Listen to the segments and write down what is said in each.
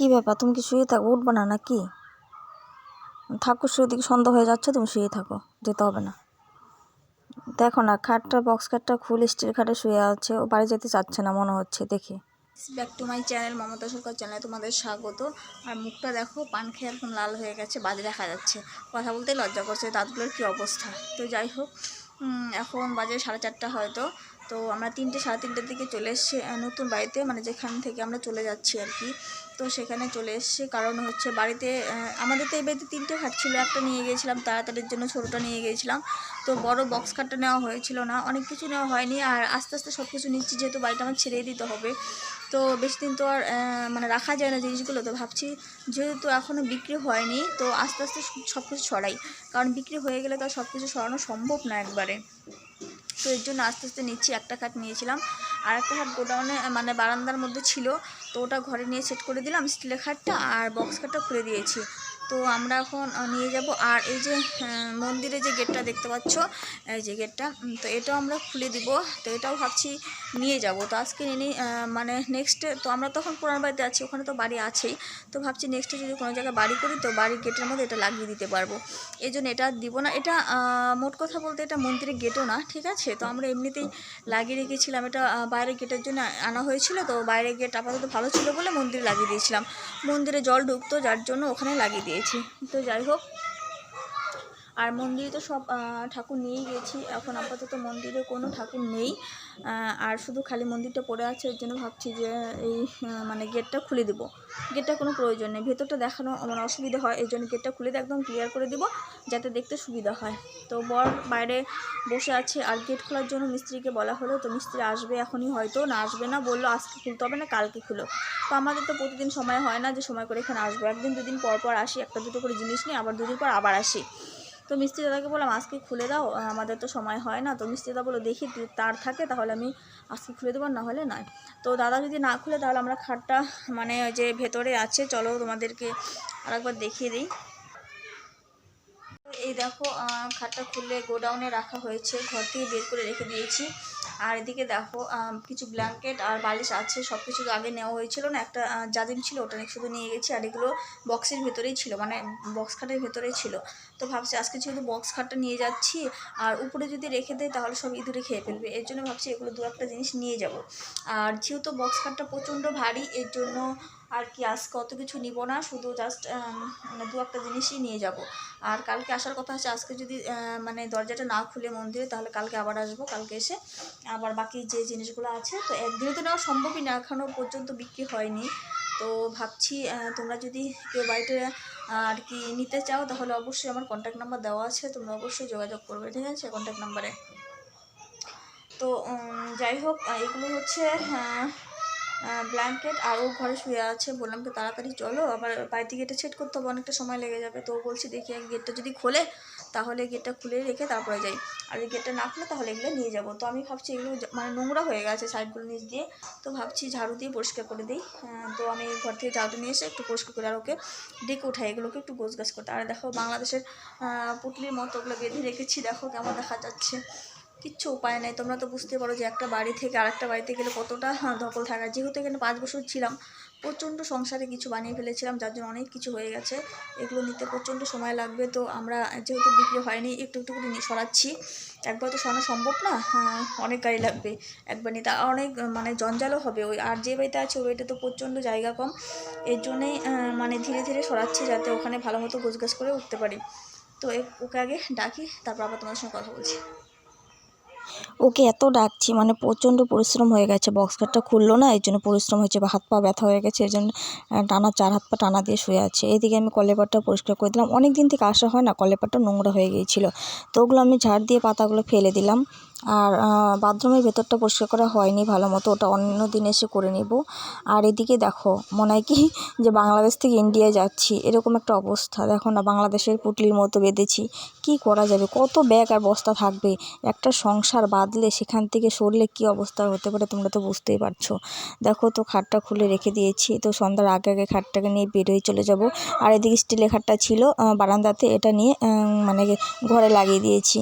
কী ব্যাপার? তুমি কি শুয়ে থাকো? উঠবে না নাকি? থাকো, শুয়ে দিকে সন্ধ্যা হয়ে যাচ্ছে, তুমি শুয়ে থাকো, যেতে হবে না। দেখো না, খাটটা বক্স খাটটা খুলে স্টিল খাটে শুয়ে আছে, ও বাড়ি যেতে চাচ্ছে না, মনে হচ্ছে, দেখে। Back to my channel Mamata Sarkar চ্যানেলে তোমাদের স্বাগত। আর মুখটা দেখো, পান খেয়ে একদম লাল হয়ে গেছে, বাজে দেখা যাচ্ছে। কথা বলতে লজ্জা করছে, দাঁতগুলোর কী অবস্থা? তো যাই হোক এখন বাজে সাড়ে চারটা হয়তো। তো আমরা তিনটে, সাড়ে তিনটের দিকে চলে এসেছি নতুন বাড়িতে মানে যেখান থেকে আমরা চলে যাচ্ছি আর কি। তো সেখানে চলে এসেছি, কারণ হচ্ছে বাড়িতে আমাদের তো এই বাড়িতে তিনটে খাট ছিল, একটা নিয়ে গিয়েছিলাম, তাড়াতাড়ির জন্য ছোটোটা নিয়ে গিয়েছিলাম। তো বড় বক্স খাটটা নেওয়া হয়েছিল না, অনেক কিছু নেওয়া হয়নি, আর আস্তে আস্তে সব কিছু নিচ্ছি, যেহেতু বাড়িটা আমার ছেড়েই দিতে হবে। তো বেশি দিন তো আর মানে রাখা যায় না জিনিসগুলো, তো ভাবছি যেহেতু এখনও বিক্রি হয়নি, তো আস্তে আস্তে সব কিছু ছড়াই কারণ বিক্রি হয়ে গেলে তো সব কিছু সরানো সম্ভব না একবারে। তো এর জন্য আস্তে আস্তে নিচ্ছি, একটা খাট নিয়েছিলাম। আর একটা খাট গোডাউনে মানে বারান্দার মধ্যে ছিল, তো ওটা ঘরে নিয়ে সেট করে দিলাম, স্টিলের খাটটা আর বক্স খাটটা খুলে দিয়েছি। তো আমরা এখন নিয়ে যাব। আর এই যে মন্দিরে যে গেটটা দেখতে পাচ্ছ, এই যে গেটটা তো এটাও আমরা খুলে দিব। তো এটাও ভাবছি নিয়ে যাব। তো আজকে নিয়ে মানে নেক্সটে তো আমরা তখন পুরান বাড়িতে আছি, ওখানে তো বাড়ি আছেই। তো ভাবছি নেক্সটে যদি কোনো জায়গায় বাড়ি করি, তো বাড়ির গেটের মধ্যে এটা লাগিয়ে দিতে পারব। এই জন্য এটা দিব না। এটা মোট কথা বলতে এটা মন্দিরের গেটও না, ঠিক আছে? তো আমরা এমনিতেই লাগিয়ে রেখেছিলাম। এটা বাইরের গেটের জন্য আনা হয়েছিল। তো বাইরের গেট আপাতত ভালো ছিল বলে মন্দিরে লাগিয়ে দিয়েছিলাম। মন্দিরে জল ঢুকতো, যার জন্য ওখানে লাগিয়ে দিয়েছি। তো যাই হোক আর মন্দিরে তো সব ঠাকুর নিয়েই গেছি। এখন আপাতত মন্দিরে কোনো ঠাকুর নেই। আর শুধু খালি মন্দিরটা পড়ে আছে এর জন্য ভাবছি যে এই মানে গেটটা খুলে দিব। গেটটা কোনো প্রয়োজন নেই। ভেতরটা দেখানো মানে অসুবিধা হয়, এই জন্য গেটটা খুলে একদম ক্লিয়ার করে দিব, যাতে দেখতে সুবিধা হয়। তো বর বাইরে বসে আছে, আর গেট খোলার জন্য মিস্ত্রিকে বলা হলো। তো মিস্ত্রি আসবে এখনই হয়তো, না আসবে না বলল, আজকে খুলতে হবে না, কালকে খুলো। তো আমাদের তো প্রতিদিন সময় হয় না যে সময় করে এখানে আসব। একদিন দুদিন পর পর আসি, একটা দুটো করে জিনিস নিয়ে, আবার দুদিন পর আবার আসি। তো মিস্ত্রি দাদাকে বললাম, আজকে খুলে দাও আমাদের তো সময় হয় না। তো মিস্ত্রি দাদা বলো দেখি তার থাকে তাহলে আমি আজকে খুলে দেবো না হলে নয়। তো দাদা যদি না খুলে, তাহলে আমরা খাটটা মানে ওই যে ভেতরে আছে, চলো তোমাদেরকে আরেকবার দেখিয়ে দিই। এই দেখো খাটটা খুলে গোডাউনে রাখা হয়েছে, ঘর থেকে বের করে রেখে দিয়েছি। আর এদিকে দেখো কিছু ব্ল্যাঙ্কেট আর বালিশ আছে সব কিছু আগে নেওয়া হয়েছিল না, একটা জাজিম ছিল, ওটা শুধু নিয়ে গেছি, আর এগুলো বক্সের ভেতরেই ছিল মানে বক্স খাটের ভেতরেই ছিল। তো ভাবছি আজকে যেহেতু বক্স খাটটা নিয়ে যাচ্ছি, আর উপরে যদি রেখে দেয় তাহলে সব ইঁদুরে খেয়ে ফেলবে, এর জন্য ভাবছি এগুলো দু একটা জিনিস নিয়ে যাব। আর যেহেতু বক্স খাটটা প্রচণ্ড ভারী, এর জন্য আর কি, আজকে অত কিছু নিব না, শুধু জাস্ট মানে দু একটা জিনিসই নিয়ে যাব। আর কালকে আসার কথা আছে আজকে যদি মানে দরজাটা না খুলে মন্দিরে তাহলে কালকে আবার আসব, কালকে এসে। আবার বাকি যে জিনিসগুলো আছে, তো একদিনে তো নেওয়া সম্ভবই না এখনও পর্যন্ত বিক্রি হয়নি। তো ভাবছি তোমরা যদি কেউ বাড়িতে আর কি নিতে চাও, তাহলে অবশ্যই আমার কন্ট্যাক্ট নাম্বার দেওয়া আছে, তোমরা অবশ্যই যোগাযোগ করবে, ঠিক আছে কন্ট্যাক্ট নাম্বারে তো যাই হোক এগুলো হচ্ছে ব্ল্যাঙ্কেট আর ও ঘরে শুয়ে আছে। বললাম কি, তাড়াতাড়ি চলো, আবার বাড়িতে গেটে সেট করতে হবে, অনেকটা সময় লেগে যাবে। তো বলছি, দেখি গেটটা যদি খোলে, তাহলে গেটটা খুলে রেখে তারপরে যাই। আর গেটটা না খুলে, তাহলে এগুলো নিয়ে যাব। তো আমি ভাবছি এগুলো মানে নোংরা হয়ে গেছে সাইডগুলো নিচ দিয়ে। তো ভাবছি ঝাড়ু দিয়ে পরিষ্কার করে দিই। তো আমি ঘর থেকে ঝাড়ুটা নিয়ে এসে একটু পরিষ্কার করে আর ওকে ডেকে উঠাই। এগুলোকে একটু গোছ গাছ করতে। আর দেখো, বাংলাদেশের পুটলির মতো ওগুলো বেঁধে রেখেছি। দেখো কেমন দেখা যাচ্ছে। কিচ্ছু উপায় নেই। তোমরা তো বুঝতে পারো যে একটা বাড়ি থেকে আরেকটা বাড়িতে গেলে কতটা হ্যাঁ, ধকল থাকা যেহেতু এখানে পাঁচ বছর ছিলাম প্রচণ্ড সংসারে কিছু বানিয়ে ফেলেছিলাম যার জন্য অনেক কিছু হয়ে গেছে। এগুলো নিতে প্রচণ্ড সময় লাগবে। তো আমরা যেহেতু বিক্রি হয়নি একটু একটু করে সরাচ্ছি। একবার তো সরানো সম্ভব না? হ্যাঁ, অনেক গাড়ি লাগবে। একবার নিতে অনেক মানে জঞ্জালও হবে। ওই আর যে বাড়িতে আছে ওই বাড়িতে তো প্রচণ্ড জায়গা কম। এর জন্যেই মানে ধীরে ধীরে সরাচ্ছি যাতে ওখানে ভালো মতো গোছগাছ করে উঠতে পারি। তো ওকে আগে ডাকি তারপর আবার তোমার সঙ্গে কথা বলছি। ওকে এত ডাকছি মানে প্রচণ্ড পরিশ্রম হয়ে গেছে। বক্স কাটটা খুললো না এই জন্য পরিশ্রম হয়েছে, বা হাত পা ব্যথা হয়ে গেছে এই জন্য টানা চার হাত পা টানা দিয়ে শুয়ে আছে। এদিকে আমি কলেপারটা পরিষ্কার করে দিলাম। অনেক দিন থেকে আসা হয় না কলেপারটা নোংরা হয়ে গিয়েছিল। তো ওগুলো আমি ঝাড় দিয়ে পাতাগুলো ফেলে দিলাম। আর বাথরুমের ভেতরটা পরিষ্কার করা হয়নি ভালো মতো, ওটা অন্য দিন এসে করে নেব। আর এদিকে দেখো, মনে হয় কি যে বাংলাদেশ থেকে ইন্ডিয়ায় যাচ্ছি, এরকম একটা অবস্থা। দেখো না, বাংলাদেশের পুটলির মতো বেঁধেছি, কি করা যাবে? কত ব্যাগ আর বস্তা থাকবে? একটা সংসার বাঁধলে সেখান থেকে সরলে কি অবস্থা হতে পারে তোমরা তো বুঝতেই পারছ। দেখো তো খাটটা খুলে রেখে দিয়েছি, তো সন্ধ্যার আগে আগে খাটটাকে নিয়ে বেরোয় চলে যাব। আর এদিকে স্টিলের খাটটা ছিল বারান্দাতে, এটা নিয়ে মানে ঘরে লাগিয়ে দিয়েছি।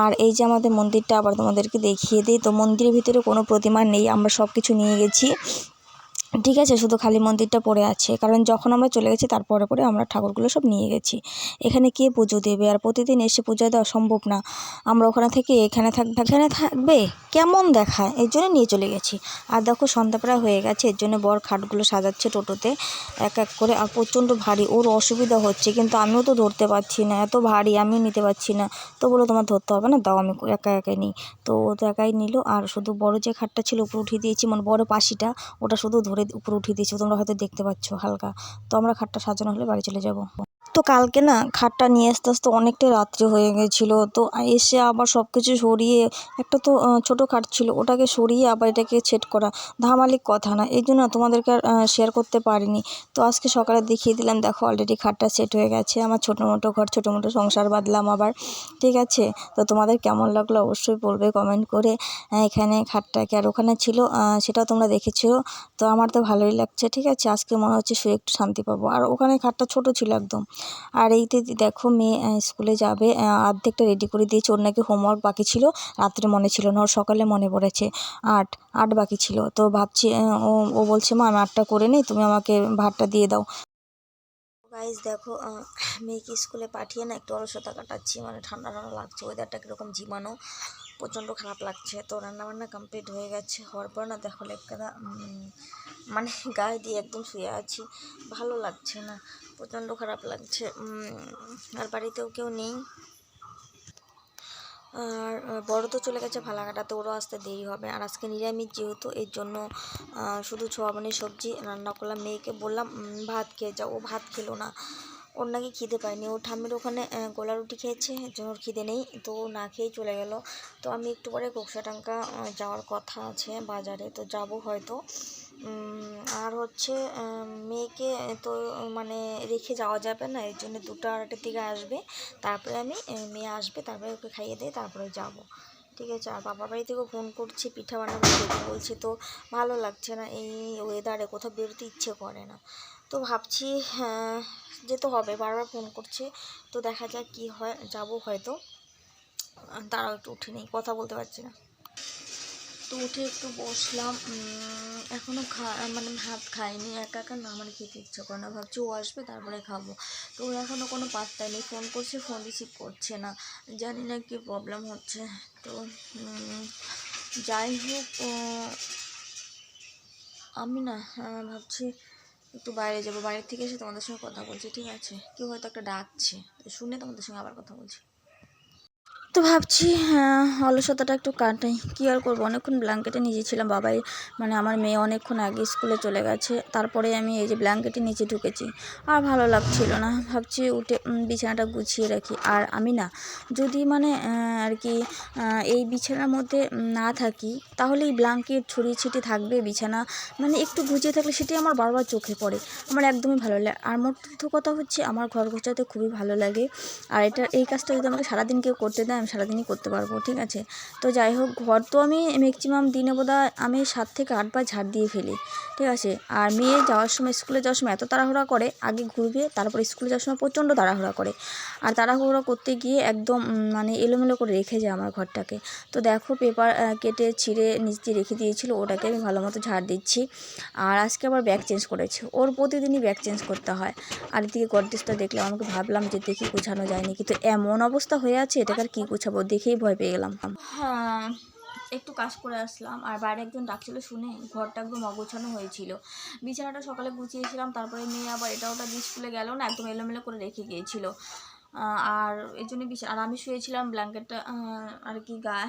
আর এই যে আমাদের মন্দিরটা আবার তোমাদেরকে দেখিয়ে দিই। তো মন্দিরের ভিতরে কোনো প্রতিমা নেই আমরা সব কিছু নিয়ে গেছি। ঠিক আছে, শুধু খালি মন্দিরটা পড়ে আছে। কারণ যখন আমরা চলে গেছি, তারপরে পরে আমরা ঠাকুরগুলো সব নিয়ে গেছি। এখানে কে পুজো দেবে? আর প্রতিদিন এসে পুজো দেওয়া সম্ভব না। আমরা ওখানে থেকে এখানে থাকবে এখানে থাকবে? কেমন দেখায়? এর জন্য নিয়ে চলে গেছি। আর দেখো, সন্ধ্যা প্রায় হয়ে গেছে। এর জন্য বর খাটগুলো সাজাচ্ছে টোটোতে এক এক করে। আর প্রচণ্ড ভারী। ওর অসুবিধা হচ্ছে। কিন্তু আমিও তো ধরতে পারছি না। এত ভারী, আমিও নিতে পারছি না। তো বলো, তোমার ধরতে হবে না? দাও, আমি একা একাই নিই। তো ও তো একাই নিল। আর শুধু বড় যে খাটটা ছিল, উপরে উঠিয়ে দিয়েছি। মানে বড় পাশিটা, ওটা শুধু ধরে উপরে উঠিয়ে দিয়েছি, তোমরা হয়তো দেখতে পাচ্ছ হালকা। তো আমরা খাটটা সাজানো হলে বাড়ি চলে যাব। তো কালকে না খাটটা নিয়ে আসতে আসতে অনেকটাই রাত্রি হয়ে গেছিল। তো এসে আবার সব কিছু সরিয়ে একটা তো ছোটো খাট ছিল ওটাকে সরিয়ে আবার এটাকে সেট করা। ধামালিক কথা না এই জন্য তোমাদেরকে আর শেয়ার করতে পারিনি। তো আজকে সকালে দেখিয়ে দিলাম দেখো অলরেডি খাটটা সেট হয়ে গেছে। আমার ছোটো মোটো ঘর ছোটো মোটো সংসার বাঁধলাম আবার। ঠিক আছে? তো তোমাদের কেমন লাগল অবশ্যই বলবে কমেন্ট করে। আহ, এখানে খাটটাকে আর ওখানে ছিল? সেটাও তোমরা দেখেছ। তো আমার তো ভালোই লাগছে ঠিক আছে? আজকে মনে হচ্ছে শুয়ে একটু শান্তি পাবো। আর ওখানে খাটটা ছোট ছিল একদম। আর এইতে দেখো মেয়ে স্কুলে যাবে অর্ধেকটা রেডি করে দিয়েছে। ওর নাকি হোমওয়ার্ক বাকি ছিল, রাত্রে মনে ছিল না, ওর সকালে মনে পড়েছে। আট আট বাকি ছিল। তো ভাবছি ও ও বলছে, মা, আমি আটটা করে নিই, তুমি আমাকে ভাতটা দিয়ে দাও। গাইজ দেখো মেয়েকে স্কুলে পাঠিয়ে না, একটু অলসতা কাটাচ্ছি মানে ঠান্ডা ঠান্ডা লাগছে ওয়েদারটা কীরকম ঝিমানো প্রচণ্ড খারাপ লাগছে। তো রান্নাবান্না কমপ্লিট হয়ে গেছে, হওয়ার পর না দেখো লেপকাদা মানে গায়ে দিয়ে একদম শুয়ে আছি, ভালো লাগছে না, প্রচণ্ড খারাপ লাগছে। আর বাড়িতেও কেউ নেই। আর বড় তো চলে গেছে ফালাকাটাতে ওরও আসতে দেরি হবে। আর আজকে নিরামিষ যেহেতু, এর জন্য শুধু সোয়াবিনের সবজি রান্না করলাম। মেয়েকে বললাম ভাত খেয়ে যাও, ও ভাত খেলো না। ওর নাকি খিদে পায়নি। ও ঠাম্মির ওখানে গোলা রুটি খেয়েছে জন্য ওর খিদে নেই, তো না খেয়েই চলে গেল। তো আমি একটু পরে ঘোকসাটাঙ্কা যাওয়ার কথা আছে বাজারে, তো যাব হয়তো। আর হচ্ছে মেয়েকে তো মানে রেখে যাওয়া যাবে না, এর জন্য দুটো আড়াইটার দিকে আসবে। তারপরে আমি মেয়ে আসবে, তারপরে ওকে খাইয়ে দিয়ে তারপরে যাব। ঠিক আছে, আর বাবার বাড়ি থেকেও ফোন করছি, পিঠা বানাবো বলছে তো, ভালো লাগছে না, এই ওয়েদারে কোথাও বেরোতে ইচ্ছে করে না। তো ভাবছি আহ, যেতে হবে। বারবার ফোন করছে তো দেখা যাক কি হয় যাব হয়তো। তারাও একটু উঠে নেই কথা বলতে পারছি না। তো উঠে একটু বসলাম এখনও খা মানে ভাত খাইনি একা একা না আমার খেতে ইচ্ছে করে না। ভাবছি ও আসবে তারপরে খাব। তো ওর এখনও কোনো পাত্তা নেই ফোন করছে ফোন রিসিভ করছে না। জানি না কী প্রবলেম হচ্ছে। তো যাই হোক আমি না আহ, ভাবছি একটু বাইরে যাব, বাইরে থেকে এসে তোমাদের সঙ্গে কথা বলছি, ঠিক আছে? কেউ হয়তো একটা ডাকছে, তো শুনে তোমাদের সঙ্গে আবার কথা বলছি। তো ভাবছি হ্যাঁ অলসতাটা একটু কাটাই। কী আর করব? অনেকক্ষণ ব্ল্যাঙ্কেটে নিচেছিলাম বাবাই মানে আমার মেয়ে অনেকক্ষণ আগে স্কুলে চলে গেছে, তারপরে আমি এই যে ব্ল্যাঙ্কেটে নিচে ঢুকেছি। আর ভালো লাগছিল না। ভাবছি উঠে বিছানাটা গুছিয়ে রাখি। আর আমি না, যদি মানে আর কি এই বিছানার মধ্যে না থাকি, তাহলে এই ব্ল্যাঙ্কেট ছড়িয়ে ছিটিয়ে থাকবে, বিছানা মানে একটু গুছিয়ে থাকলে সেটি আমার বারবার চোখে পড়ে। আমার একদমই ভালো লাগে আর মোট কথা হচ্ছে, আমার ঘর গোছাতে খুবই ভালো লাগে। আর এটা, এই কাজটা যদি আমাকে সারাদিন কেউ করতে দেয় আমি সারাদিনই করতে পারব, ঠিক আছে? তো যাই হোক, ঘর তো আমি ম্যাক্সিমাম দিনে বোধহয় আমি সাত থেকে আটবার ঝাড় দিয়ে ফেলি, ঠিক আছে? আর মেয়ে যাওয়ার সময়, স্কুলে যাওয়ার সময় এত তাড়াহুড়া করে, আগে ঘুরবে, তারপরে স্কুলে যাওয়ার সময় প্রচণ্ড তাড়াহুড়া করে। আর তাড়াহুড়ো করতে গিয়ে একদম মানে এলোমেলো করে রেখে যায় আমার ঘরটাকে। তো দেখো পেপার কেটে ছিঁড়ে নিচ দিয়ে রেখে দিয়েছিল, ওটাকে আমি ভালো মতো ঝাড় দিচ্ছি। আর আজকে আবার ব্যাগ চেঞ্জ করেছে, ওর প্রতিদিনই ব্যাগ চেঞ্জ করতে হয়। আর এদিকে গডরেজটা দেখলাম, আমাকে ভাবলাম যে দেখি গোছানো যায়নি কিন্তু এমন অবস্থা হয়ে আছে, এটাকে আর কী গোছাবো, দেখেই ভয় পেয়ে গেলাম। হ্যাঁ একটু কাজ করে আসলাম। আর বাইরে একজন ডাকছিল শুনে, ঘরটা একদম অগোছানো হয়েছিল। বিছানাটা সকালে গুছিয়েছিলাম, তারপরে মেয়ে আবার এটা ওটা দিয়ে স্কুলে গেল না, একদম এলোমেলো করে রেখে গিয়েছিল। আর এই জন্য বিছা- আর আমি শুয়েছিলাম ব্ল্যাঙ্কেটটা আর কি গা,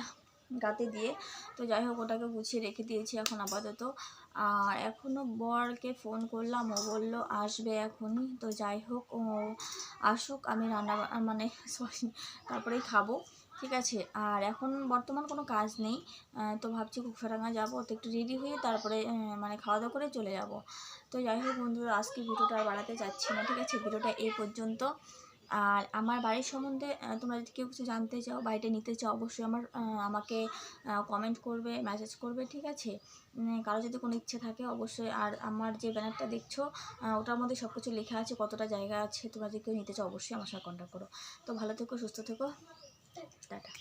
গাতে দিয়ে। তো যাই হোক, ওটাকে গুছিয়ে রেখে দিয়েছি এখন আপাতত। আর এখনও বরকে ফোন করলাম। ও বলল, আসবে এখনই। তো যাই হোক, ও আসুক, আমি রান্না মানে সরি তারপরেই খাব, ঠিক আছে? আর এখন বর্তমান কোনো কাজ নেই। তো ভাবছি কুকসারাঙ্গা যাব, তো একটু রেডি হয়ে তারপরে মানে খাওয়া দাওয়া করে চলে যাব। তো যাই হোক বন্ধুরা, আজকে ভিডিওটা বাড়াতে যাচ্ছি না, ঠিক আছে? ভিডিওটা এই পর্যন্ত। আর আমার বাড়ির সম্বন্ধে তোমরা যদি কেউ কিছু জানতে চাও বাড়িটা নিতে চাও, অবশ্যই আমার আমাকে কমেন্ট করবে মেসেজ করবে, ঠিক আছে? কারও যদি কোনো ইচ্ছে থাকে, অবশ্যই। আর আমার যে ব্যানারটা দেখছ ওটার মধ্যে সব কিছু লেখা আছে, কতটা জায়গা আছে, তোমরা যদি কেউ নিতে চাও, অবশ্যই আমার সাথে কন্ট্যাক্ট করো। তো ভালো থেকো, সুস্থ থেকো। টাটা।